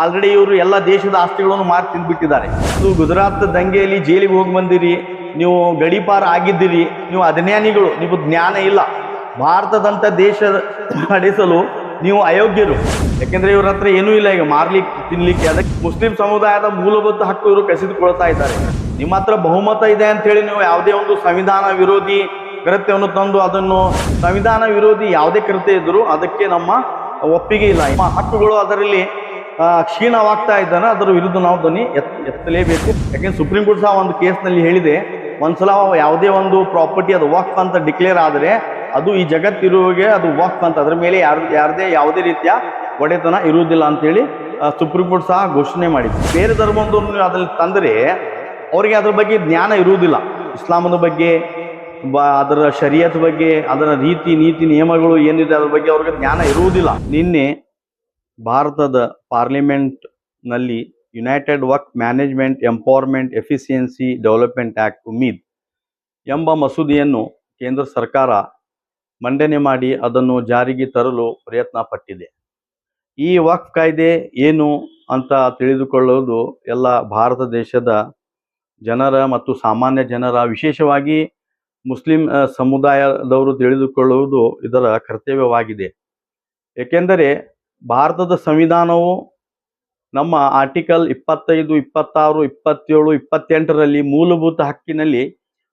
Already ಇವರು ಎಲ್ಲ ದೇಶದ ಆಸ್ತಿಗಳನ್ನು ಮಾರಿ ತಿಂದ್ಬಿಟ್ಟಿದ್ದಾರೆ. ಇದು ಗುಜರಾತ್ ದಂಗೆಯಲ್ಲಿ ಜೈಲಿಗೆ ಹೋಗಿ ಬಂದಿರಿ, ನೀವು ಗಡಿಪಾರ ಆಗಿದ್ದೀರಿ, ನೀವು ಅಜ್ಞಾನಿಗಳು, ನಿಮಗೆ ಜ್ಞಾನ ಇಲ್ಲ. ಭಾರತದಂತ ದೇಶ ನಡೆಸಲು ನೀವು ಅಯೋಗ್ಯರು. ಯಾಕೆಂದ್ರೆ ಇವ್ರ ಹತ್ರ ಏನೂ ಇಲ್ಲ, ಈಗ ಮಾರ್ಲಿಕ್ಕೆ ತಿನ್ಲಿಕ್ಕೆ. ಅದಕ್ಕೆ ಮುಸ್ಲಿಂ ಸಮುದಾಯದ ಮೂಲಭೂತ ಹಕ್ಕು ಇವರು ಕಸಿದುಕೊಳ್ತಾ ಇದ್ದಾರೆ. ನಿಮ್ಮ ಹತ್ರ ಬಹುಮತ ಇದೆ ಅಂತ ಹೇಳಿ ನೀವು ಯಾವುದೇ ಒಂದು ಸಂವಿಧಾನ ವಿರೋಧಿ ಕೃತ್ಯವನ್ನು ತಂದು ಅದನ್ನು ಸಂವಿಧಾನ ವಿರೋಧಿ ಯಾವುದೇ ಕೃತ್ಯ ಇದ್ದರೂ ಅದಕ್ಕೆ ನಮ್ಮ ಒಪ್ಪಿಗೆ ಇಲ್ಲ. ನಮ್ಮ ಹಕ್ಕುಗಳು ಅದರಲ್ಲಿ ಕ್ಷೀಣವಾಗ್ತಾ ಇದ್ದಾನೆ, ಅದರ ವಿರುದ್ಧ ನಾವು ಧ್ವನಿ ಎತ್, ಎತ್ತಲೇಬೇಕು. ಯಾಕೆಂದ್ರೆ ಸುಪ್ರೀಂ ಕೋರ್ಟ್ ಸಹ ಒಂದು ಕೇಸ್ನಲ್ಲಿ ಹೇಳಿದೆ, ಒಂದ್ಸಲ ಯಾವುದೇ ಒಂದು ಪ್ರಾಪರ್ಟಿ ಅದು ವಾಕ್ ಅಂತ ಡಿಕ್ಲೇರ್ ಆದರೆ ಅದು ಈ ಜಗತ್ತಿರುವಾಗೆ ಅದು ವಾಕ್ ಅಂತ, ಅದರ ಮೇಲೆ ಯಾರು, ಯಾರದೇ ಯಾವುದೇ ರೀತಿಯ ಒಡೆತನ ಇರುವುದಿಲ್ಲ ಅಂತೇಳಿ ಸುಪ್ರೀಂ ಕೋರ್ಟ್ ಸಹ ಘೋಷಣೆ ಮಾಡಿದೆ. ಬೇರೆ ಧರ್ಮದವ್ರು ಅದರಲ್ಲಿ ತಂದರೆ ಅವರಿಗೆ ಅದ್ರ ಬಗ್ಗೆ ಜ್ಞಾನ ಇರುವುದಿಲ್ಲ. ಇಸ್ಲಾಮದ ಬಗ್ಗೆ ಅದರ ಶರಿಯತ್ ಬಗ್ಗೆ, ಅದರ ರೀತಿ, ನೀತಿ, ನಿಯಮಗಳು ಏನಿದೆ ಅದ್ರ ಬಗ್ಗೆ ಅವ್ರಿಗೆ ಜ್ಞಾನ ಇರುವುದಿಲ್ಲ. ನಿನ್ನೆ ಭಾರತದ ಪಾರ್ಲಿಮೆಂಟ್ನಲ್ಲಿ united work management empowerment efficiency development act Umeed ಎಂಬ ಮಸೂದೆಯನ್ನು ಕೇಂದ್ರ ಸರ್ಕಾರ ಮಂಡನೆ ಮಾಡಿ ಅದನ್ನು ಜಾರಿಗೆ ತರಲು ಪ್ರಯತ್ನ ಪಟ್ಟಿದೆ ಈ ವಕ್ಫ್ ಕಾಯ್ದೆ ಏನು ಅಂತ ತಿಳಿದುಕೊಳ್ಳುವುದು ಎಲ್ಲ ಭಾರತ ದೇಶದ ಜನರ ಮತ್ತು ಸಾಮಾನ್ಯ ಜನರ ವಿಶೇಷವಾಗಿ ಮುಸ್ಲಿಂ ಸಮುದಾಯದವರು ತಿಳಿದುಕೊಳ್ಳುವುದು ಇದರ ಕರ್ತವ್ಯವಾಗಿದೆ. ಏಕೆಂದರೆ ಭಾರತದ ಸಂವಿಧಾನವು ನಮ್ಮ ಆರ್ಟಿಕಲ್ ಇಪ್ಪತ್ತೈದು, ಇಪ್ಪತ್ತಾರು, ಇಪ್ಪತ್ತೇಳು, ಇಪ್ಪತ್ತೆಂಟರಲ್ಲಿ ಮೂಲಭೂತ ಹಕ್ಕಿನಲ್ಲಿ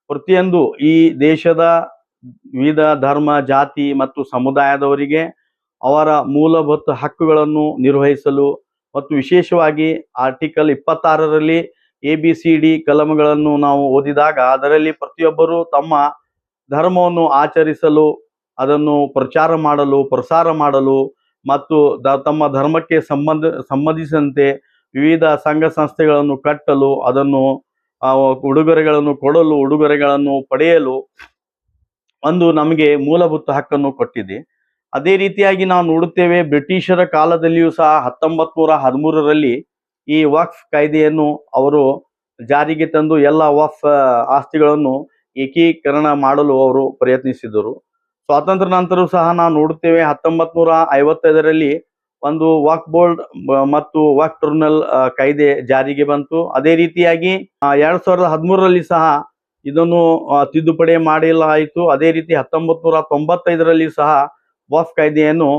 ಪ್ರತಿಯೊಂದು ಈ ದೇಶದ ವಿವಿಧ ಧರ್ಮ, ಜಾತಿ ಮತ್ತು ಸಮುದಾಯದವರಿಗೆ ಅವರ ಮೂಲಭೂತ ಹಕ್ಕುಗಳನ್ನು ನಿರ್ವಹಿಸಲು ಮತ್ತು ವಿಶೇಷವಾಗಿ ಆರ್ಟಿಕಲ್ ಇಪ್ಪತ್ತಾರರಲ್ಲಿ ಎ ಬಿ ಸಿ ಡಿ ಕಲಮಗಳನ್ನು ನಾವು ಓದಿದಾಗ ಅದರಲ್ಲಿ ಪ್ರತಿಯೊಬ್ಬರು ತಮ್ಮ ಧರ್ಮವನ್ನು ಆಚರಿಸಲು, ಅದನ್ನು ಪ್ರಚಾರ ಮಾಡಲು, ಪ್ರಸಾರ ಮಾಡಲು ಮತ್ತು ತಮ್ಮ ಧರ್ಮಕ್ಕೆ ಸಂಬಂಧ ಸಂಬಂಧಿಸಿದಂತೆ ವಿವಿಧ ಸಂಘ ಸಂಸ್ಥೆಗಳನ್ನು ಕಟ್ಟಲು, ಅದನ್ನು ಉಡುಗೊರೆಗಳನ್ನು ಕೊಡಲು, ಉಡುಗೊರೆಗಳನ್ನು ಪಡೆಯಲು ಒಂದು ನಮಗೆ ಮೂಲಭೂತ ಹಕ್ಕನ್ನು ಕೊಟ್ಟಿದೆ. ಅದೇ ರೀತಿಯಾಗಿ ನಾವು ನೋಡುತ್ತೇವೆ, ಬ್ರಿಟಿಷರ ಕಾಲದಲ್ಲಿಯೂ ಸಹ ಹತ್ತೊಂಬತ್ತು ನೂರ ಹದಿಮೂರರಲ್ಲಿ ಈ ವಕ್ಫ್ ಕಾಯ್ದೆಯನ್ನು ಅವರು ಜಾರಿಗೆ ತಂದು ಎಲ್ಲ ವಕ್ಫ್ ಆಸ್ತಿಗಳನ್ನು ಏಕೀಕರಣ ಮಾಡಲು ಅವರು ಪ್ರಯತ್ನಿಸಿದರು. ಸ್ವಾತಂತ್ರ್ಯ ನಂತರ ಸಹ ನಾವು ನೋಡುತ್ತೇವೆ. ಹತ್ತೊಂಬತ್ ನೂರ ಐವತ್ತೈದರಲ್ಲಿ ಒಂದು ವಾಕ್ ಬೋರ್ಡ್ ಮತ್ತು ವಾಕ್ ಟ್ರಿಬ್ಯುನಲ್ ಕಾಯ್ದೆ ಜಾರಿಗೆ ಬಂತು. ಅದೇ ರೀತಿಯಾಗಿ ಎರಡ್ ಸಾವಿರದ ಹದಿಮೂರರಲ್ಲಿ ಸಹ ಇದನ್ನು ತಿದ್ದುಪಡಿ ಮಾಡಲಾಯಿತು. ಅದೇ ರೀತಿ ಹತ್ತೊಂಬತ್ ನೂರ ತೊಂಬತ್ತೈದರಲ್ಲಿ ಸಹ ವಫ್ ಕಾಯ್ದೆಯನ್ನು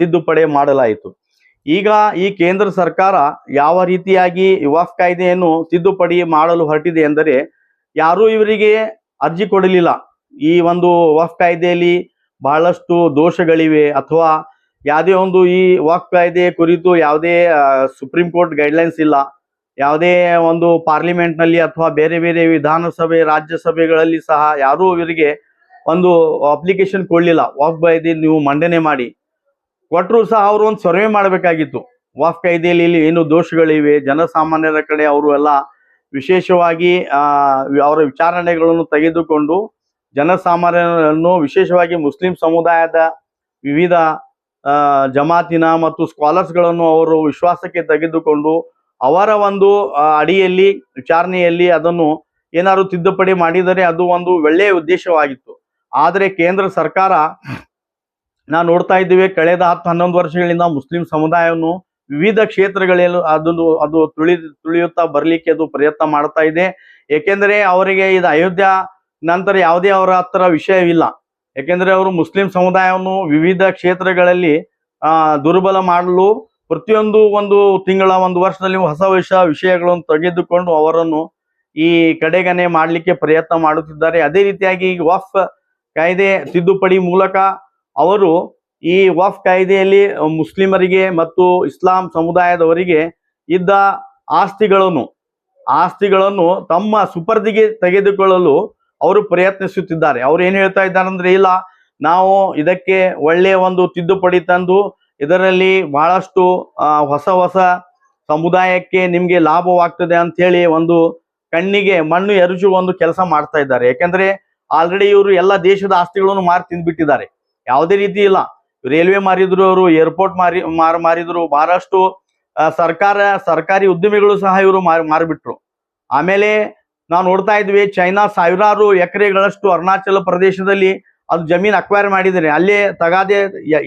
ತಿದ್ದುಪಡಿ ಮಾಡಲಾಯಿತು. ಈಗ ಈ ಕೇಂದ್ರ ಸರ್ಕಾರ ಯಾವ ರೀತಿಯಾಗಿ ವಫ್ ಕಾಯ್ದೆಯನ್ನು ತಿದ್ದುಪಡಿ ಮಾಡಲು ಹೊರಟಿದೆ ಎಂದರೆ, ಯಾರೂ ಇವರಿಗೆ ಅರ್ಜಿ ಕೊಡಲಿಲ್ಲ. ಈ ಒಂದು ವಫ್ ಕಾಯ್ದೆಯಲ್ಲಿ ಬಹಳಷ್ಟು ದೋಷಗಳಿವೆ ಅಥವಾ ಯಾವುದೇ ಒಂದು ಈ ವಾಕ್ ಕಾಯ್ದೆ ಕುರಿತು ಯಾವುದೇ ಸುಪ್ರೀಂ ಕೋರ್ಟ್ ಗೈಡ್ಲೈನ್ಸ್ ಇಲ್ಲ. ಯಾವುದೇ ಒಂದು ಪಾರ್ಲಿಮೆಂಟ್ನಲ್ಲಿ ಅಥವಾ ಬೇರೆ ಬೇರೆ ವಿಧಾನಸಭೆ, ರಾಜ್ಯಸಭೆಗಳಲ್ಲಿ ಸಹ ಯಾರೂ ಇವರಿಗೆ ಒಂದು ಅಪ್ಲಿಕೇಶನ್ ಕೊಡಲಿಲ್ಲ. ವಾಕ್ ಕಾಯ್ದೆ ನೀವು ಮಂಡನೆ ಮಾಡಿ. ಕೊಟ್ಟರು ಸಹ ಅವರು ಒಂದು ಸರ್ವೆ ಮಾಡಬೇಕಾಗಿತ್ತು. ವಾಕ್ ಕಾಯ್ದೆಯಲ್ಲಿ ಇಲ್ಲಿ ಏನು ದೋಷಗಳಿವೆ? ಜನಸಾಮಾನ್ಯರ ಕಡೆ ಅವರು ಎಲ್ಲ ವಿಶೇಷವಾಗಿ ಅವರ ವಿಚಾರಣೆಗಳನ್ನು ತೆಗೆದುಕೊಂಡು ಜನಸಾಮಾನ್ಯರನ್ನು ವಿಶೇಷವಾಗಿ ಮುಸ್ಲಿಂ ಸಮುದಾಯದ ವಿವಿಧ ಜಮಾತಿನ ಮತ್ತು ಸ್ಕಾಲರ್ಸ್ಗಳನ್ನು ಅವರು ವಿಶ್ವಾಸಕ್ಕೆ ತೆಗೆದುಕೊಂಡು ಅವರ ಒಂದು ಅಡಿಯಲ್ಲಿ, ವಿಚಾರಣೆಯಲ್ಲಿ ಅದನ್ನು ಏನಾದ್ರು ತಿದ್ದುಪಡಿ ಮಾಡಿದರೆ ಅದು ಒಂದು ಒಳ್ಳೆಯ ಉದ್ದೇಶವಾಗಿತ್ತು. ಆದರೆ ಕೇಂದ್ರ ಸರ್ಕಾರ ನಾವು ನೋಡ್ತಾ ಇದ್ದೀವಿ, ಕಳೆದ ಹತ್ತು ಹನ್ನೊಂದು ವರ್ಷಗಳಿಂದ ಮುಸ್ಲಿಂ ಸಮುದಾಯವನ್ನು ವಿವಿಧ ಕ್ಷೇತ್ರಗಳಲ್ಲಿ ಅದನ್ನು ಅದು ತುಳಿ, ತುಳಿಯುತ್ತಾ ಬರಲಿಕ್ಕೆ ಅದು ಪ್ರಯತ್ನ ಮಾಡ್ತಾ ಇದೆ. ಏಕೆಂದರೆ ಅವರಿಗೆ ಇದು ಅಯೋಧ್ಯ ನಂತರ ಯಾವುದೇ ಅವರ ಹತ್ರ ವಿಷಯವಿಲ್ಲ. ಏಕೆಂದರೆ ಅವರು ಮುಸ್ಲಿಂ ಸಮುದಾಯವನ್ನು ವಿವಿಧ ಕ್ಷೇತ್ರಗಳಲ್ಲಿ ದುರ್ಬಲ ಮಾಡಲು ಪ್ರತಿಯೊಂದು ಒಂದು ತಿಂಗಳ, ಒಂದು ವರ್ಷದಲ್ಲಿ ಹೊಸ ಹೊಸ ವಿಷಯಗಳನ್ನು ತೆಗೆದುಕೊಂಡು ಅವರನ್ನು ಈ ಕಡೆಗನೆ ಮಾಡಲಿಕ್ಕೆ ಪ್ರಯತ್ನ ಮಾಡುತ್ತಿದ್ದಾರೆ. ಅದೇ ರೀತಿಯಾಗಿ ಈ ವಫ್ ಕಾಯ್ದೆ ತಿದ್ದುಪಡಿ ಮೂಲಕ ಅವರು ಈ ವಫ್ ಕಾಯ್ದೆಯಲ್ಲಿ ಮುಸ್ಲಿಮರಿಗೆ ಮತ್ತು ಇಸ್ಲಾಂ ಸಮುದಾಯದವರಿಗೆ ಇದ್ದ ಆಸ್ತಿಗಳನ್ನು ಆಸ್ತಿಗಳನ್ನು ತಮ್ಮ ಸುಪರ್ದಿಗೆ ತೆಗೆದುಕೊಳ್ಳಲು ಅವರು ಪ್ರಯತ್ನಿಸುತ್ತಿದ್ದಾರೆ. ಅವ್ರು ಏನ್ ಹೇಳ್ತಾ ಇದ್ದಾರೆ ಅಂದ್ರೆ, ಇಲ್ಲ, ನಾವು ಇದಕ್ಕೆ ಒಳ್ಳೆಯ ಒಂದು ತಿದ್ದುಪಡಿ ತಂದು ಇದರಲ್ಲಿ ಬಹಳಷ್ಟು ಹೊಸ ಹೊಸ ಸಮುದಾಯಕ್ಕೆ ನಿಮಗೆ ಲಾಭವಾಗ್ತದೆ ಅಂತ ಹೇಳಿ ಒಂದು ಕಣ್ಣಿಗೆ ಮಣ್ಣು ಎರಚುವ ಒಂದು ಕೆಲಸ ಮಾಡ್ತಾ ಇದ್ದಾರೆ. ಯಾಕಂದ್ರೆ ಆಲ್ರೆಡಿ ಇವರು ಎಲ್ಲ ದೇಶದ ಆಸ್ತಿಗಳನ್ನು ಮಾರಿ ತಿಂದ್ಬಿಟ್ಟಿದ್ದಾರೆ. ಯಾವುದೇ ರೀತಿ ಇಲ್ಲ. ರೈಲ್ವೆ ಮಾರಿದ್ರು ಅವರು ಏರ್ಪೋರ್ಟ್ ಮಾರಿ, ಮಾರ್, ಮಾರಿದ್ರು, ಬಹಳಷ್ಟು ಸರ್ಕಾರ, ಸರ್ಕಾರಿ ಉದ್ಯಮಿಗಳು ಸಹ ಇವರು ಮಾರಿ, ಮಾರಿಬಿಟ್ರು. ಆಮೇಲೆ ನಾವು ನೋಡ್ತಾ ಇದ್ವಿ ಚೈನಾ ಸಾವಿರಾರು ಎಕರೆಗಳಷ್ಟು ಅರುಣಾಚಲ ಪ್ರದೇಶದಲ್ಲಿ ಅದು ಜಮೀನ್ ಅಕ್ವೈರ್ ಮಾಡಿದರೆ ಅಲ್ಲೇ ತಗಾದೆ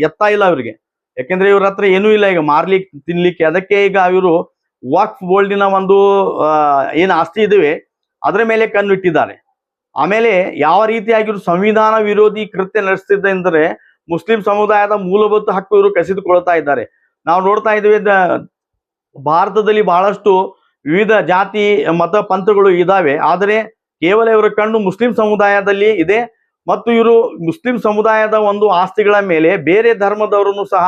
ಎತ್ತಾ ಇಲ್ಲ ಅವರಿಗೆ. ಯಾಕೆಂದ್ರೆ ಇವ್ರ ಹತ್ರ ಏನೂ ಇಲ್ಲ, ಈಗ ಮಾರ್ಲಿಕ್ಕೆ ತಿನ್ಲಿಕ್ಕೆ. ಅದಕ್ಕೆ ಈಗ ಇವರು ವಕ್ಫ್ ಬೋರ್ಡಿನ ಒಂದು ಏನು ಆಸ್ತಿ ಇದಾವೆ, ಅದರ ಮೇಲೆ ಕಣ್ಣು ಇಟ್ಟಿದ್ದಾರೆ. ಆಮೇಲೆ ಯಾವ ರೀತಿಯಾಗಿ ಸಂವಿಧಾನ ವಿರೋಧಿ ಕೃತ್ಯ ನಡೆಸ್ತಿದ್ದೆ ಅಂದರೆ ಮುಸ್ಲಿಂ ಸಮುದಾಯದ ಮೂಲಭೂತ ಹಕ್ಕು ಇವರು ಕಸಿದುಕೊಳ್ತಾ ಇದ್ದಾರೆ. ನಾವು ನೋಡ್ತಾ ಇದ್ದೀವಿ ಭಾರತದಲ್ಲಿ ಬಹಳಷ್ಟು ವಿವಿಧ ಜಾತಿ, ಮತ ಪಂಥಗಳು ಇದಾವೆ. ಆದರೆ ಕೇವಲ ಇವರ ಕಣ್ಣು ಮುಸ್ಲಿಂ ಸಮುದಾಯದಲ್ಲಿ ಇದೆ. ಮತ್ತು ಇವರು ಮುಸ್ಲಿಂ ಸಮುದಾಯದ ಒಂದು ಆಸ್ತಿಗಳ ಮೇಲೆ ಬೇರೆ ಧರ್ಮದವರನ್ನು ಸಹ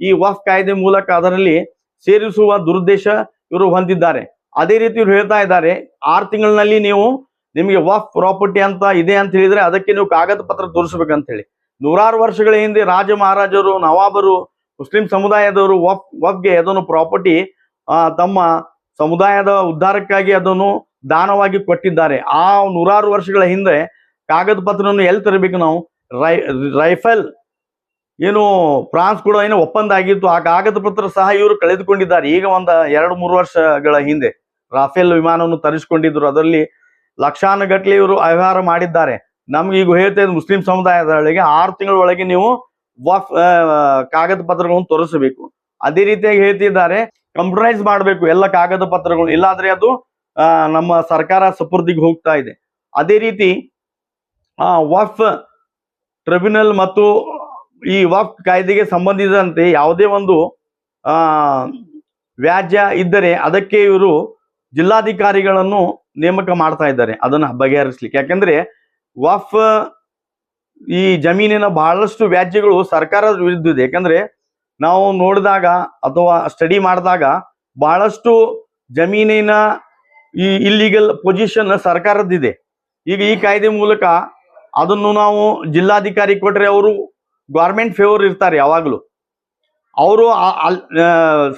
ಈ ವಫ್ ಕಾಯ್ದೆ ಮೂಲಕ ಅದರಲ್ಲಿ ಸೇರಿಸುವ ದುರುದ್ದೇಶ ಇವರು ಹೊಂದಿದ್ದಾರೆ. ಅದೇ ರೀತಿ ಇವರು ಹೇಳ್ತಾ ಇದ್ದಾರೆ, ಆರು ತಿಂಗಳಿನಲ್ಲಿ ನೀವು ನಿಮಗೆ ವಫ್ ಪ್ರಾಪರ್ಟಿ ಅಂತ ಇದೆ ಅಂತ ಹೇಳಿದ್ರೆ ಅದಕ್ಕೆ ನೀವು ಕಾಗದ ಪತ್ರ ತೋರಿಸ್ಬೇಕಂತ ಹೇಳಿ. ನೂರಾರು ವರ್ಷಗಳ ಹಿಂದೆ ರಾಜ ಮಹಾರಾಜರು, ನವಾಬರು, ಮುಸ್ಲಿಂ ಸಮುದಾಯದವರು ವಫ್, ವಫ್ಗೆ ಅದನ್ನು ಪ್ರಾಪರ್ಟಿ ತಮ್ಮ ಸಮುದಾಯದ ಉದ್ಧಾರಕ್ಕಾಗಿ ಅದನ್ನು ದಾನವಾಗಿ ಕೊಟ್ಟಿದ್ದಾರೆ. ಆ ನೂರಾರು ವರ್ಷಗಳ ಹಿಂದೆ ಕಾಗದ ಪತ್ರವನ್ನು ಎಲ್ಲಿ ತರಬೇಕು ನಾವು? ರೈಫಲ್ ಏನು ಫ್ರಾನ್ಸ್ ಕೂಡ ಏನೋ ಒಪ್ಪಂದ ಆಗಿತ್ತು. ಆ ಕಾಗದ ಪತ್ರ ಸಹ ಇವರು ಕಳೆದುಕೊಂಡಿದ್ದಾರೆ. ಈಗ ಒಂದು ಎರಡು ಮೂರು ವರ್ಷಗಳ ಹಿಂದೆ ರಾಫೇಲ್ ವಿಮಾನವನ್ನು ತರಿಸಿಕೊಂಡಿದ್ರು ಅದರಲ್ಲಿ ಲಕ್ಷಾನುಗಟ್ಟಲೆ ಇವರು ವ್ಯವಹಾರ ಮಾಡಿದ್ದಾರೆ. ನಮ್ಗೆ ಈಗ ಹೇಳ್ತಾ ಇದ್ದ ಮುಸ್ಲಿಂ ಸಮುದಾಯದೊಳಗೆ ಆರು ತಿಂಗಳ ಒಳಗೆ ನೀವು ವಫ್ ಕಾಗದ ಪತ್ರಗಳನ್ನು ತೋರಿಸಬೇಕು. ಅದೇ ರೀತಿಯಾಗಿ ಹೇಳ್ತಿದ್ದಾರೆ ಕಂಪ್ಯೂಟರೈಸ್ ಮಾಡಬೇಕು, ಎಲ್ಲ ಕಾಗದ ಪತ್ರಗಳು. ಇಲ್ಲಾದ್ರೆ ಅದು ನಮ್ಮ ಸರ್ಕಾರ ಸುಪುರ್ದಿಗೆ ಹೋಗ್ತಾ ಇದೆ. ಅದೇ ರೀತಿ ವಫ್ ಟ್ರಿಬ್ಯುನಲ್ ಮತ್ತು ಈ ವಫ್ ಕಾಯ್ದೆಗೆ ಸಂಬಂಧಿಸಿದಂತೆ ಯಾವುದೇ ಒಂದು ವ್ಯಾಜ್ಯ ಇದ್ದರೆ ಅದಕ್ಕೆ ಇವರು ಜಿಲ್ಲಾಧಿಕಾರಿಗಳನ್ನು ನೇಮಕ ಮಾಡ್ತಾ ಇದ್ದಾರೆ. ಅದನ್ನ ಬಗೆಹರಿಸ್ಲಿಕ್ಕೆ. ಯಾಕಂದ್ರೆ ವಫ್ ಈ ಜಮೀನಿನ ಬಹಳಷ್ಟು ವ್ಯಾಜ್ಯಗಳು ಸರ್ಕಾರದ ವಿರುದ್ಧ ಇದೆ. ಯಾಕಂದ್ರೆ ನಾವು ನೋಡಿದಾಗ ಅಥವಾ ಸ್ಟಡಿ ಮಾಡಿದಾಗ ಬಹಳಷ್ಟು ಜಮೀನಿನ ಈ ಇಲ್ಲಿಗಲ್ ಪೊಸಿಷನ್ ಸರ್ಕಾರದ್ದಿದೆ. ಈಗ ಈ ಕಾಯ್ದೆ ಮೂಲಕ ಅದನ್ನು ನಾವು ಜಿಲ್ಲಾಧಿಕಾರಿ ಕೊಟ್ಟರೆ ಅವರು ಗೌರ್ಮೆಂಟ್ ಫೇವರ್ ಇರ್ತಾರೆ ಯಾವಾಗಲೂ. ಅವರು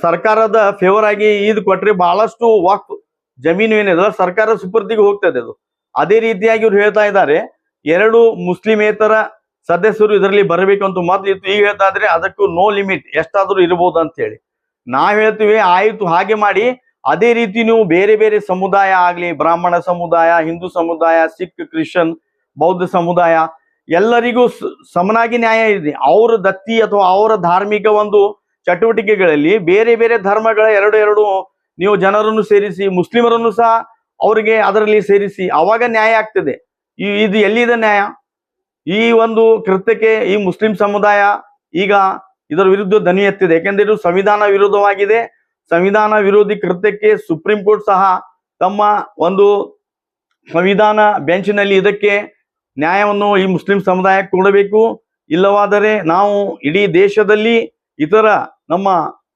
ಸರ್ಕಾರದ ಫೇವರ್ ಆಗಿ ಇದು ಕೊಟ್ಟರೆ ಬಹಳಷ್ಟು ವಾಕ್ ಜಮೀನು ಏನಿದೆ ಸರ್ಕಾರ ಸುಪರ್ದಿಗೆ ಹೋಗ್ತದೆ ಅದು. ಅದೇ ರೀತಿಯಾಗಿ ಇವ್ರು ಹೇಳ್ತಾ ಇದ್ದಾರೆ, ಎರಡು ಮುಸ್ಲಿಮೇತರ ಸದಸ್ಯರು ಇದರಲ್ಲಿ ಬರಬೇಕು ಅಂತ ಮೊದಲು ಇತ್ತು. ಈಗ ಹೇಳ್ತಾ ಇದ್ರೆ ಅದಕ್ಕೂ ನೋ ಲಿಮಿಟ್ ಎಷ್ಟಾದರೂ ಇರಬಹುದು ಅಂತ ಹೇಳಿ. ನಾವ್ ಹೇಳ್ತೀವಿ, ಆಯಿತು, ಹಾಗೆ ಮಾಡಿ. ಅದೇ ರೀತಿ ನೀವು ಬೇರೆ ಬೇರೆ ಸಮುದಾಯ ಆಗಲಿ, ಬ್ರಾಹ್ಮಣ ಸಮುದಾಯ, ಹಿಂದೂ ಸಮುದಾಯ, ಸಿಖ್, ಕ್ರಿಶ್ಚಿಯನ್, ಬೌದ್ಧ ಸಮುದಾಯ, ಎಲ್ಲರಿಗೂ ಸಮನಾಗಿ ನ್ಯಾಯ ಇದೆ. ಅವರ ದತ್ತಿ ಅಥವಾ ಅವರ ಧಾರ್ಮಿಕ ಒಂದು ಚಟುವಟಿಕೆಗಳಲ್ಲಿ ಬೇರೆ ಬೇರೆ ಧರ್ಮಗಳ ಎರಡು ಎರಡು ನೀವು ಜನರನ್ನು ಸೇರಿಸಿ, ಮುಸ್ಲಿಮರನ್ನು ಸಹ ಅವರಿಗೆ ಅದರಲ್ಲಿ ಸೇರಿಸಿ, ಅವಾಗ ನ್ಯಾಯ ಆಗ್ತದೆ. ಇದು ಎಲ್ಲಿದೆ ನ್ಯಾಯ? ಈ ಒಂದು ಕೃತ್ಯಕ್ಕೆ ಈ ಮುಸ್ಲಿಂ ಸಮುದಾಯ ಈಗ ಇದರ ವಿರುದ್ಧ ಧ್ವನಿ ಎತ್ತಿದೆ. ಯಾಕೆಂದ್ರೆ ಇದು ಸಂವಿಧಾನ ವಿರೋಧವಾಗಿದೆ ಸಂವಿಧಾನ ವಿರೋಧಿ ಕೃತ್ಯಕ್ಕೆ ಸುಪ್ರೀಂ ಕೋರ್ಟ್ ಸಹ ತಮ್ಮ ಒಂದು ಸಂವಿಧಾನ ಬೆಂಚಿನಲ್ಲಿ ಇದಕ್ಕೆ ನ್ಯಾಯವನ್ನು ಈ ಮುಸ್ಲಿಂ ಸಮುದಾಯಕ್ಕೆ ಕೊಡಬೇಕು. ಇಲ್ಲವಾದರೆ ನಾವು ಇಡೀ ದೇಶದಲ್ಲಿ ಇತರ ನಮ್ಮ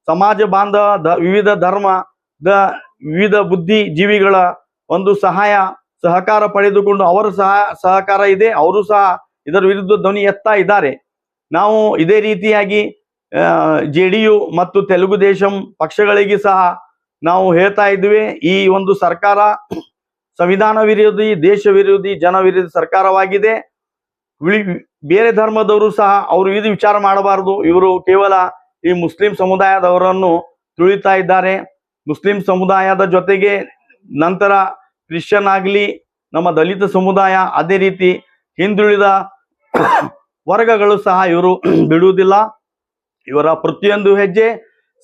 ಸಮಾಜ ಬಾಂಧವ ವಿವಿಧ ಧರ್ಮದ ವಿವಿಧ ಬುದ್ಧಿಜೀವಿಗಳ ಒಂದು ಸಹಾಯ ಸಹಕಾರ ಪಡೆದುಕೊಂಡು ಅವರು ಸಹ ಸಹಕಾರ ಇದೆ. ಅವರು ಸಹ ಇದರ ವಿರುದ್ಧ ಧ್ವನಿ ಎತ್ತಾ ಇದ್ದಾರೆ. ನಾವು ಇದೇ ರೀತಿಯಾಗಿ ಜೆ ಡಿ ಯು ಮತ್ತು ತೆಲುಗು ದೇಶಂ ಪಕ್ಷಗಳಿಗೆ ಸಹ ನಾವು ಹೇಳ್ತಾ ಇದ್ವಿ, ಈ ಒಂದು ಸರ್ಕಾರ ಸಂವಿಧಾನ ವಿರೋಧಿ, ದೇಶ ವಿರೋಧಿ, ಜನ ವಿರೋಧಿ ಸರ್ಕಾರವಾಗಿದೆ. ಬೇರೆ ಧರ್ಮದವರು ಸಹ ಅವರು ಇದು ವಿಚಾರ ಮಾಡಬಾರದು. ಇವರು ಕೇವಲ ಈ ಮುಸ್ಲಿಂ ಸಮುದಾಯದವರನ್ನು ತುಳಿತಾ ಇದ್ದಾರೆ. ಮುಸ್ಲಿಂ ಸಮುದಾಯದ ಜೊತೆಗೆ ನಂತರ ಕ್ರಿಶ್ಚಿಯನ್ ಆಗಲಿ, ನಮ್ಮ ದಲಿತ ಸಮುದಾಯ, ಅದೇ ರೀತಿ ಹಿಂದುಳಿದ ವರ್ಗಗಳು ಸಹ ಇವರು ಬಿಡುವುದಿಲ್ಲ. ಇವರ ಪ್ರತಿಯೊಂದು ಹೆಜ್ಜೆ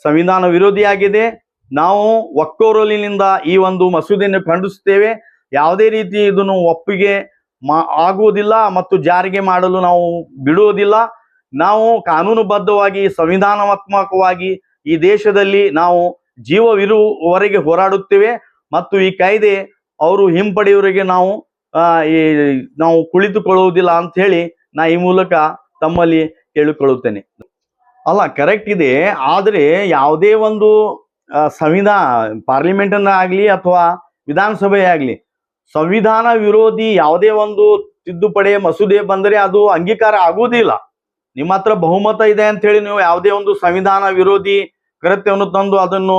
ಸಂವಿಧಾನ ವಿರೋಧಿಯಾಗಿದೆ. ನಾವು ಒಕ್ಕೋರಲಿನಿಂದ ಈ ಒಂದು ಮಸೂದೆಯನ್ನು ಖಂಡಿಸುತ್ತೇವೆ. ಯಾವುದೇ ರೀತಿ ಇದನ್ನು ಒಪ್ಪಿಗೆ ಮಾ, ಆಗುವುದಿಲ್ಲ ಮತ್ತು ಜಾರಿಗೆ ಮಾಡಲು ನಾವು ಬಿಡುವುದಿಲ್ಲ. ನಾವು ಕಾನೂನುಬದ್ಧವಾಗಿ ಸಂವಿಧಾನಾತ್ಮಕವಾಗಿ ಈ ದೇಶದಲ್ಲಿ ನಾವು ಜೀವವಿರುವವರೆಗೆ ಹೋರಾಡುತ್ತೇವೆ ಮತ್ತು ಈ ಕಾಯ್ದೆ ಅವರು ಹಿಂಪಡೆಯವರಿಗೆ ನಾವು ಈ, ನಾವು ಕುಳಿತುಕೊಳ್ಳುವುದಿಲ್ಲ ಅಂತ ಹೇಳಿ ನಾ ಈ ಮೂಲಕ ತಮ್ಮಲ್ಲಿ ಕೇಳಿಕೊಳ್ಳುತ್ತೇನೆ. ಅಲ್ಲ ಕರೆಕ್ಟ್ ಇದೆ. ಆದರೆ ಯಾವುದೇ ಒಂದು ಸಂವಿಧಾನ ಪಾರ್ಲಿಮೆಂಟ್ ಆಗಲಿ ಆಗ್ಲಿ ಅಥವಾ ವಿಧಾನಸಭೆ ಆಗ್ಲಿ, ಸಂವಿಧಾನ ವಿರೋಧಿ ಯಾವುದೇ ಒಂದು ತಿದ್ದುಪಡಿ, ಮಸೂದೆ ಬಂದರೆ ಅದು ಅಂಗೀಕಾರ ಆಗುವುದಿಲ್ಲ. ನಿಮ್ಮ ಹತ್ರ ಬಹುಮತ ಇದೆ ಅಂತ ಹೇಳಿ ನೀವು ಯಾವುದೇ ಒಂದು ಸಂವಿಧಾನ ವಿರೋಧಿ ಕೃತ್ಯವನ್ನು ತಂದು ಅದನ್ನು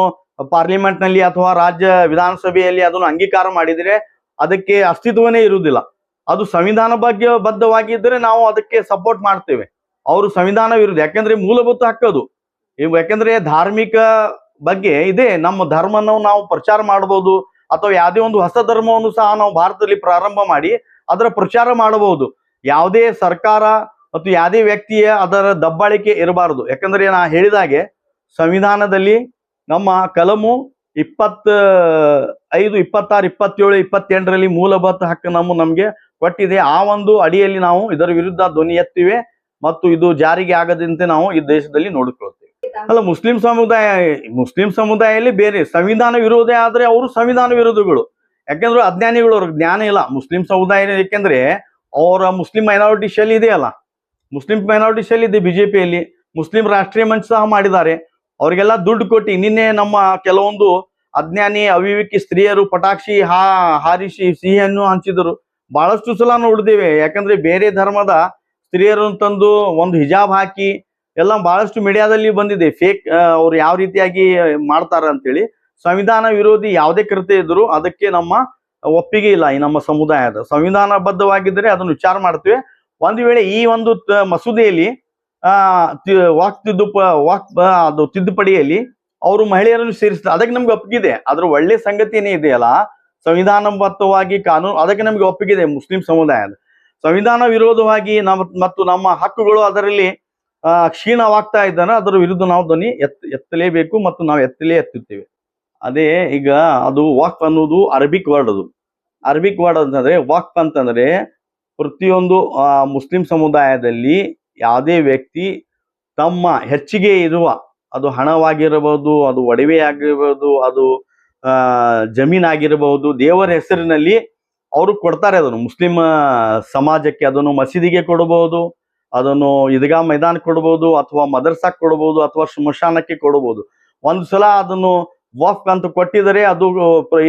ಪಾರ್ಲಿಮೆಂಟ್ನಲ್ಲಿ ಅಥವಾ ರಾಜ್ಯ ವಿಧಾನಸಭೆಯಲ್ಲಿ ಅದನ್ನು ಅಂಗೀಕಾರ ಮಾಡಿದರೆ ಅದಕ್ಕೆ ಅಸ್ತಿತ್ವನೇ ಇರುವುದಿಲ್ಲ. ಅದು ಸಂವಿಧಾನ ಬಗ್ಗೆ ಬದ್ಧವಾಗಿದ್ದರೆ ನಾವು ಅದಕ್ಕೆ ಸಪೋರ್ಟ್ ಮಾಡ್ತೇವೆ. ಅವರು ಸಂವಿಧಾನ ವಿರುದ್ಧ, ಯಾಕಂದ್ರೆ ಮೂಲಭೂತ ಅದು. ಯಾಕಂದ್ರೆ ಧಾರ್ಮಿಕ ಬಗ್ಗೆ ಇದೆ, ನಮ್ಮ ಧರ್ಮವನ್ನು ನಾವು ಪ್ರಚಾರ ಮಾಡಬಹುದು ಅಥವಾ ಯಾವುದೇ ಒಂದು ಹೊಸ ಧರ್ಮವನ್ನು ಸಹ ನಾವು ಭಾರತದಲ್ಲಿ ಪ್ರಾರಂಭ ಮಾಡಿ ಅದರ ಪ್ರಚಾರ ಮಾಡಬಹುದು. ಯಾವುದೇ ಸರ್ಕಾರ ಮತ್ತು ಯಾವುದೇ ವ್ಯಕ್ತಿಯ ಅದರ ದಬ್ಬಾಳಿಕೆ ಇರಬಾರದು. ಯಾಕಂದ್ರೆ ನಾ ಹೇಳಿದಾಗೆ ಸಂವಿಧಾನದಲ್ಲಿ ನಮ್ಮ ಕಲಮು ಇಪ್ಪತ್ತ ಐದು, ಇಪ್ಪತ್ತಾರು, ಇಪ್ಪತ್ತೇಳು, ಇಪ್ಪತ್ತೆಂಟರಲ್ಲಿ ಮೂಲಭೂತ ಹಕ್ಕು ನಮ್ಮ, ನಮಗೆ ಕೊಟ್ಟಿದೆ. ಆ ಒಂದು ಅಡಿಯಲ್ಲಿ ನಾವು ಇದರ ವಿರುದ್ಧ ಧ್ವನಿ ಎತ್ತಿವೆ ಮತ್ತು ಇದು ಜಾರಿಗೆ ಆಗದಂತೆ ನಾವು ಈ ದೇಶದಲ್ಲಿ ನೋಡಿಕೊಳ್ತೇವೆ ಅಲ್ಲ, ಮುಸ್ಲಿಂ ಸಮುದಾಯ, ಮುಸ್ಲಿಂ ಸಮುದಾಯದಲ್ಲಿ ಬೇರೆ ಸಂವಿಧಾನ ವಿರೋಧಿ ಆದ್ರೆ ಅವರು ಸಂವಿಧಾನ ವಿರೋಧಿಗಳು. ಯಾಕೆಂದ್ರೆ ಅಜ್ಞಾನಿಗಳು ಅವ್ರಿಗೆ ಜ್ಞಾನ ಇಲ್ಲ. ಮುಸ್ಲಿಂ ಸಮುದಾಯ ಯಾಕೆಂದ್ರೆ ಅವರ ಮುಸ್ಲಿಂ ಮೈನಾರಿಟಿ ಶೈಲಿ ಇದೆಯಲ್ಲ. ಮುಸ್ಲಿಂ ಮೈನಾರಿಟಿ ಶೈಲಿ ಇದೆ ಬಿಜೆಪಿಯಲ್ಲಿ. ಮುಸ್ಲಿಂ ರಾಷ್ಟ್ರೀಯ ಮಂಚ ಸಹ ಮಾಡಿದ್ದಾರೆ. ಅವರಿಗೆಲ್ಲ ದುಡ್ಡು ಕೊಟ್ಟು ನಿನ್ನೆ ನಮ್ಮ ಕೆಲವೊಂದು ಅಜ್ಞಾನಿ, ಅವಿವೇಕಿ ಸ್ತ್ರೀಯರು ಪಟಾಕ್ಷಿ ಹಾ, ಹಾರಿಸಿ ಸಿಹಿಯನ್ನು ಹಂಚಿದರು. ಬಹಳಷ್ಟು ಸಲ ನೋಡಿದ್ದೇವೆ. ಯಾಕಂದ್ರೆ ಬೇರೆ ಧರ್ಮದ ಸ್ತ್ರೀಯರನ್ನು ತಂದು ಒಂದು ಹಿಜಾಬ್ ಹಾಕಿ ಎಲ್ಲ ಬಹಳಷ್ಟು ಮೀಡಿಯಾದಲ್ಲಿ ಬಂದಿದೆ. ಫೇಕ್ ಅವ್ರು ಯಾವ ರೀತಿಯಾಗಿ ಮಾಡ್ತಾರ ಅಂತೇಳಿ. ಸಂವಿಧಾನ ವಿರೋಧಿ ಯಾವುದೇ ಕೃತ್ಯ ಇದ್ರು ಅದಕ್ಕೆ ನಮ್ಮ ಒಪ್ಪಿಗೆ ಇಲ್ಲ ಈ ನಮ್ಮ ಸಮುದಾಯದ. ಸಂವಿಧಾನಬದ್ಧವಾಗಿದ್ದರೆ ಅದನ್ನು ವಿಚಾರ ಮಾಡ್ತೇವೆ. ಒಂದು ವೇಳೆ ಈ ಒಂದು ಮಸೂದೆಯಲ್ಲಿ, ಆ ವಾಕ್ ತಿದ್ದುಪ, ವಾಕ್ ಅದು ತಿದ್ದುಪಡಿಯಲ್ಲಿ ಅವರು ಮಹಿಳೆಯರನ್ನು ಸೇರಿಸ್ತಾರೆ ಅದಕ್ಕೆ ನಮ್ಗೆ ಇದೆ. ಅದ್ರ ಒಳ್ಳೆ ಸಂಗತಿ ಏನೇ ಇದೆಯಲ್ಲ? ಸಂವಿಧಾನಬದ್ಧವಾಗಿ ಕಾನೂನು, ಅದಕ್ಕೆ ನಮಗೆ ಒಪ್ಪಿಗಿದೆ ಮುಸ್ಲಿಂ ಸಮುದಾಯದ. ಸಂವಿಧಾನ ವಿರೋಧವಾಗಿ ನಮ್ಮ ಮತ್ತು ನಮ್ಮ ಹಕ್ಕುಗಳು ಅದರಲ್ಲಿ ಕ್ಷೀಣವಾಗ್ತಾ ಇದ್ದಾನೆ ಅದರ ವಿರುದ್ಧ ನಾವು ಧ್ವನಿ ಎತ್, ಎತ್ತಲೇಬೇಕು ಮತ್ತು ನಾವು ಎತ್ತಲೇ ಎತ್ತುತ್ತೇವೆ. ಅದೇ ಈಗ ಅದು ವಾಕ್ ಅನ್ನೋದು ಅರಬಿಕ್ ವರ್ಡ್ ಅದು. ಅರಬಿಕ್ ವರ್ಡ್ ಅಂತಂದ್ರೆ ವಾಕ್ ಅಂತಂದ್ರೆ ಪ್ರತಿಯೊಂದು ಮುಸ್ಲಿಂ ಸಮುದಾಯದಲ್ಲಿ ಯಾವುದೇ ವ್ಯಕ್ತಿ ತಮ್ಮ ಹೆಚ್ಚಿಗೆ ಇರುವ, ಅದು ಹಣವಾಗಿರಬಹುದು, ಅದು ಒಡವೆ ಆಗಿರಬಹುದು ಅದು ಆ ಜಮೀನಾಗಿರಬಹುದು ದೇವರ ಹೆಸರಿನಲ್ಲಿ ಅವರು ಕೊಡ್ತಾರೆ ಅದನ್ನು. ಮುಸ್ಲಿಂ ಸಮಾಜಕ್ಕೆ ಅದನ್ನು ಮಸೀದಿಗೆ ಕೊಡಬಹುದು ಅದನ್ನು ಈದ್ಗಾ ಮೈದಾನ ಕೊಡಬಹುದು ಅಥವಾ ಮದರ್ಸಾಕ್ ಕೊಡಬಹುದು ಅಥವಾ ಸ್ಮಶಾನಕ್ಕೆ ಕೊಡಬಹುದು ಒಂದು ಸಲ ಅದನ್ನು ವಫ್ ಅಂತ ಕೊಟ್ಟಿದರೆ ಅದು,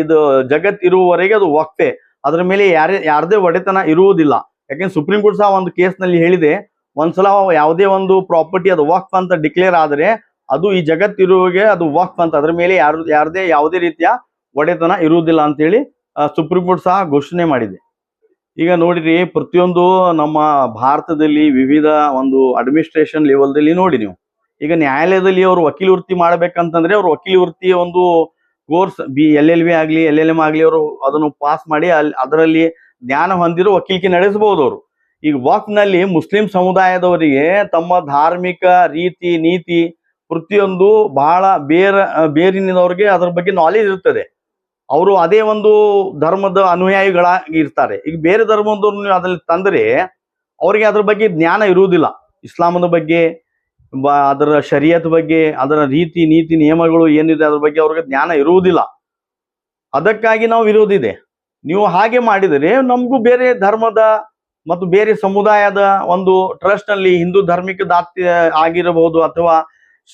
ಇದು ಜಗತ್ ಇರುವವರೆಗೆ ಅದು ವಕ್ಫೆ. ಅದ್ರ ಮೇಲೆ ಯಾರೇ, ಯಾರದೇ ಒಡೆತನ ಇರುವುದಿಲ್ಲ. ಯಾಕೆಂದ್ರೆ ಸುಪ್ರೀಂ ಕೋರ್ಟ್ ಸಹ ಒಂದು ಕೇಸ್ನಲ್ಲಿ ಹೇಳಿದೆ, ಒಂದ್ಸಲ ಯಾವುದೇ ಒಂದು ಪ್ರಾಪರ್ಟಿ ಅದು ವಕ್ಫ್ ಅಂತ ಡಿಕ್ಲೇರ್ ಆದ್ರೆ ಅದು ಈ ಜಗತ್ತಿರುವಾಗೆ ಅದು ವಕ್ಫ್ ಅಂತ. ಅದ್ರ ಮೇಲೆ ಯಾರು, ಯಾರದೇ ಯಾವುದೇ ರೀತಿಯ ಒಡೆತನ ಇರುವುದಿಲ್ಲ ಅಂತೇಳಿ ಹೇಳಿ ಸುಪ್ರೀಂ ಕೋರ್ಟ್ ಸಹ ಘೋಷಣೆ ಮಾಡಿದೆ. ಈಗ ನೋಡಿರಿ, ಪ್ರತಿಯೊಂದು ನಮ್ಮ ಭಾರತದಲ್ಲಿ ವಿವಿಧ ಒಂದು ಅಡ್ಮಿನಿಸ್ಟ್ರೇಷನ್ ಲೆವೆಲ್ದಲ್ಲಿ ನೋಡಿ ನೀವು. ಈಗ ನ್ಯಾಯಾಲಯದಲ್ಲಿ ಅವರು ವಕೀಲ ವೃತ್ತಿ ಮಾಡಬೇಕಂತಂದ್ರೆ ಅವ್ರು ವಕೀಲ ವೃತ್ತಿಯ ಒಂದು course, B, L L B ಆಗ್ಲಿ, ಎಲ್ ಎಲ್ ಎಂ ಆಗ್ಲಿ ಅವರು ಅದನ್ನು ಪಾಸ್ ಮಾಡಿ ಅಲ್ಲಿ ಅದರಲ್ಲಿ ಜ್ಞಾನ ಹೊಂದಿರೋ ವಕೀಲಿಕೆ ನಡೆಸಬಹುದು ಅವರು. ಈಗ ವಕ್ನಲ್ಲಿ ಮುಸ್ಲಿಂ ಸಮುದಾಯದವರಿಗೆ ತಮ್ಮ ಧಾರ್ಮಿಕ ರೀತಿ, ನೀತಿ ಪ್ರತಿಯೊಂದು ಬಹಳ ಬೇರ ಬೇರಿನವ್ರಿಗೆ ಅದರ ಬಗ್ಗೆ ನಾಲೆಜ್ ಇರ್ತದೆ. ಅವರು ಅದೇ ಒಂದು ಧರ್ಮದ ಅನುಯಾಯಿಗಳಾಗಿ ಇರ್ತಾರೆ ಈಗ ಬೇರೆ ಧರ್ಮದವ್ರು ನೀವು ಅದ್ರಲ್ಲಿ ತಂದ್ರೆ ಅವರಿಗೆ ಅದ್ರ ಬಗ್ಗೆ ಜ್ಞಾನ ಇರುವುದಿಲ್ಲ. ಇಸ್ಲಾಮದ ಬಗ್ಗೆ ಅದರ ಶರಿಯತ್ ಬಗ್ಗೆ, ಅದರ ರೀತಿ, ನೀತಿ, ನಿಯಮಗಳು ಏನಿದೆ ಅದ್ರ ಬಗ್ಗೆ ಅವ್ರಿಗೆ ಜ್ಞಾನ ಇರುವುದಿಲ್ಲ. ಅದಕ್ಕಾಗಿ ನಾವು ವಿರೋಧಿದೆ. ನೀವು ಹಾಗೆ ಮಾಡಿದರೆ ನಮಗೂ ಬೇರೆ ಧರ್ಮದ ಮತ್ತು ಬೇರೆ ಸಮುದಾಯದ ಒಂದು ಟ್ರಸ್ಟ್ನಲ್ಲಿ ಹಿಂದೂ ಧಾರ್ಮಿಕ ದಾತ್ಯ ಆಗಿರಬಹುದು ಅಥವಾ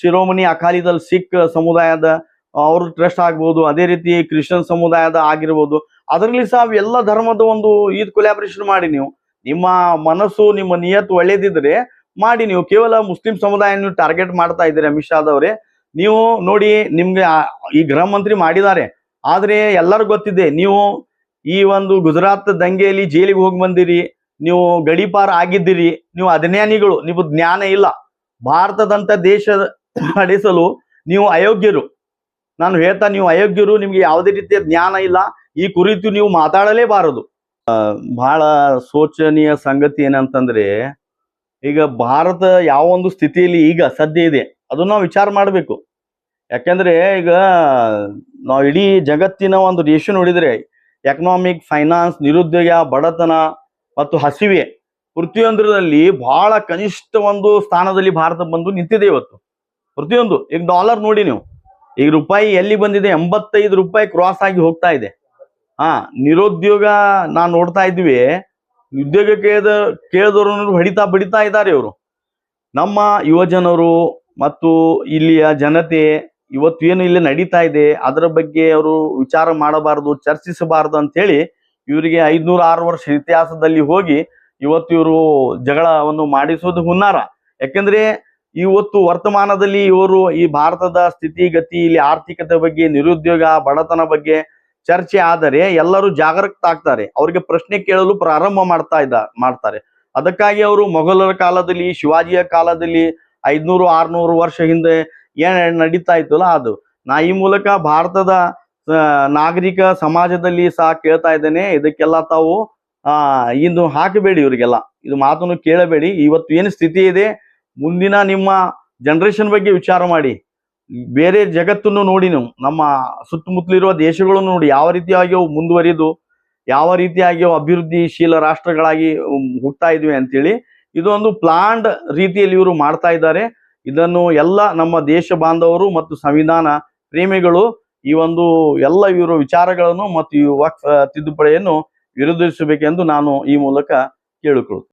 ಶಿರೋಮಣಿ ಅಕಾಲಿದಲ್ ಸಿಖ್ ಸಮುದಾಯದ ಅವರು ಟ್ರಸ್ಟ್ ಆಗ್ಬೋದು. ಅದೇ ರೀತಿ ಕ್ರಿಶ್ಚಿಯನ್ ಸಮುದಾಯದ ಆಗಿರ್ಬೋದು. ಅದರಲ್ಲಿ ಸಹ ಎಲ್ಲ ಧರ್ಮದ ಒಂದು ಈದ್ ಕೊಲಾಬ್ರೇಷನ್ ಮಾಡಿ ನೀವು. ನಿಮ್ಮ ಮನಸ್ಸು, ನಿಮ್ಮ ನಿಯತ್ತು ಒಳ್ಳೇದಿದ್ರೆ ಮಾಡಿ ನೀವು. ಕೇವಲ ಮುಸ್ಲಿಂ ಸಮುದಾಯ ನೀವು ಟಾರ್ಗೆಟ್ ಮಾಡ್ತಾ ಇದ್ದೀರಿ ಅಮಿತ್ ಶಾದವರೇ ನೀವು ನೋಡಿ ನಿಮ್ಗೆ ಈ ಗೃಹ ಮಂತ್ರಿ ಮಾಡಿದ್ದಾರೆ. ಆದ್ರೆ ಎಲ್ಲರಿಗೂ ಗೊತ್ತಿದೆ, ನೀವು ಈ ಒಂದು ಗುಜರಾತ್ ದಂಗೆಯಲ್ಲಿ ಜೈಲಿಗೆ ಹೋಗಿ ಬಂದಿರಿ. ನೀವು ಗಡಿಪಾರ ಆಗಿದ್ದೀರಿ. ನೀವು ಅಜ್ಞಾನಿಗಳು ನೀವು ಜ್ಞಾನ ಇಲ್ಲ. ಭಾರತದಂತ ದೇಶ ನಡೆಸಲು ನೀವು ಅಯೋಗ್ಯರು. ನಾನು ಹೇಳ್ತಾ ನೀವು ಅಯೋಗ್ಯರು, ನಿಮಗೆ ಯಾವುದೇ ರೀತಿಯ ಜ್ಞಾನ ಇಲ್ಲ. ಈ ಕುರಿತು ನೀವು ಮಾತಾಡಲೇಬಾರದು. ಬಹಳ ಶೋಚನೀಯ ಸಂಗತಿ ಏನಂತಂದ್ರೆ, ಈಗ ಭಾರತ ಯಾವ ಒಂದು ಸ್ಥಿತಿಯಲ್ಲಿ ಈಗ ಸದ್ಯ ಇದೆ. ಅದನ್ನ ನಾವು ವಿಚಾರ ಮಾಡಬೇಕು. ಯಾಕೆಂದ್ರೆ ಈಗ ನಾವು ಇಡೀ ಜಗತ್ತಿನ ಒಂದು ರೇಷನ್ ನೋಡಿದ್ರೆ ಎಕನಾಮಿಕ್ ಫೈನಾನ್ಸ್ ನಿರುದ್ಯೋಗ, ಬಡತನ ಮತ್ತು ಹಸಿವೆ, ಪ್ರತಿಯೊಂದರಲ್ಲಿ ಬಹಳ ಕನಿಷ್ಠ ಒಂದು ಸ್ಥಾನದಲ್ಲಿ ಭಾರತ ಬಂದು ನಿಂತಿದೆ ಇವತ್ತು. ಪ್ರತಿಯೊಂದು. ಈಗ ಡಾಲರ್ ನೋಡಿ ನೀವು. ಈಗ ರೂಪಾಯಿ ಎಲ್ಲಿ ಬಂದಿದೆ? ಎಂಬತ್ತೈದು ರೂಪಾಯಿ ಕ್ರಾಸ್ ಆಗಿ ಹೋಗ್ತಾ ಇದೆ. ಹಾ, ನಿರುದ್ಯೋಗ ನಾನ್ ನೋಡ್ತಾ ಇದ್ವಿ. ಉದ್ಯೋಗ ಕೇಳಿದ ಕೇಳಿದವರು ಹೊಡಿತಾ ಬಡಿತಾ ಇದ್ದಾರೆ ಇವರು. ನಮ್ಮ ಯುವಜನರು ಮತ್ತು ಇಲ್ಲಿಯ ಜನತೆ ಇವತ್ತು ಏನು ಇಲ್ಲಿ ನಡೀತಾ ಇದೆ, ಅದರ ಬಗ್ಗೆ ಅವರು ವಿಚಾರ ಮಾಡಬಾರದು, ಚರ್ಚಿಸಬಾರದು ಅಂತ ಹೇಳಿ ಇವರಿಗೆ ಐದ್ನೂರ ಆರು ವರ್ಷ ಇತಿಹಾಸದಲ್ಲಿ ಹೋಗಿ ಇವತ್ತು ಇವರು ಜಗಳವನ್ನು ಮಾಡಿಸೋದು ಹುನ್ನಾರ. ಯಾಕೆಂದ್ರೆ ಇವತ್ತು ವರ್ತಮಾನದಲ್ಲಿ ಇವರು ಈ ಭಾರತದ ಸ್ಥಿತಿಗತಿ ಇಲ್ಲಿ ಆರ್ಥಿಕತೆ ಬಗ್ಗೆ, ನಿರುದ್ಯೋಗ, ಬಡತನ ಬಗ್ಗೆ ಚರ್ಚೆ ಆದರೆ ಎಲ್ಲರೂ ಜಾಗೃತರಾಗ್ತಾರೆ ಅವರಿಗೆ ಪ್ರಶ್ನೆ ಕೇಳಲು ಪ್ರಾರಂಭ ಮಾಡ್ತಾ ಇದ್ದ, ಮಾಡ್ತಾರೆ. ಅದಕ್ಕಾಗಿ ಅವರು ಮೊಘಲರ ಕಾಲದಲ್ಲಿ, ಶಿವಾಜಿಯ ಕಾಲದಲ್ಲಿ ಐದ್ನೂರು, ಆರ್ನೂರು ವರ್ಷ ಹಿಂದೆ ಏನ್ ನಡೀತಾ ಇತ್ತಲ್ಲ ಅದು. ನಾ ಈ ಮೂಲಕ ಭಾರತದ ನಾಗರಿಕ ಸಮಾಜದಲ್ಲಿ ಸಹ ಕೇಳ್ತಾ ಇದ್ದೇನೆ. ಇದಕ್ಕೆಲ್ಲ ತಾವು, ಆ ಇನ್ನು ಹಾಕಬೇಡಿ ಇವರಿಗೆಲ್ಲ. ಇದು ಮಾತನ್ನು ಕೇಳಬೇಡಿ. ಇವತ್ತು ಏನು ಸ್ಥಿತಿ ಇದೆ ಮುಂದಿನ ನಿಮ್ಮ ಜನರೇಷನ್ ಬಗ್ಗೆ ವಿಚಾರ ಮಾಡಿ. ಬೇರೆ ಜಗತ್ತನ್ನು ನೋಡಿ ನೀವು, ನಮ್ಮ ಸುತ್ತಮುತ್ತಲಿರುವ ದೇಶಗಳನ್ನು ನೋಡಿ ಯಾವ ರೀತಿಯಾಗಿ ಅವು ಮುಂದುವರಿದು, ಯಾವ ರೀತಿಯಾಗಿ ಅಭಿವೃದ್ಧಿಶೀಲ ರಾಷ್ಟ್ರಗಳಾಗಿ ಹುಟ್ಟಾ ಇದ್ವಿ ಅಂತೇಳಿ ಇದೊಂದು ಪ್ಲಾಂಡ್ ರೀತಿಯಲ್ಲಿ ಇವರು ಮಾಡ್ತಾ ಇದ್ದಾರೆ. ಇದನ್ನು ಎಲ್ಲ ನಮ್ಮ ದೇಶ ಬಾಂಧವರು ಮತ್ತು ಸಂವಿಧಾನ ಪ್ರೇಮಿಗಳು ಈ ಒಂದು ಎಲ್ಲ ಇವರು ವಿಚಾರಗಳನ್ನು ಮತ್ತು ಈ ವಕ್ಫ್ ತಿದ್ದುಪಡಿಯನ್ನು ವಿರೋಧಿಸಬೇಕೆಂದು ನಾನು ಈ ಮೂಲಕ ಕೇಳಿಕೊಳ್ಳುತ್ತೇನೆ.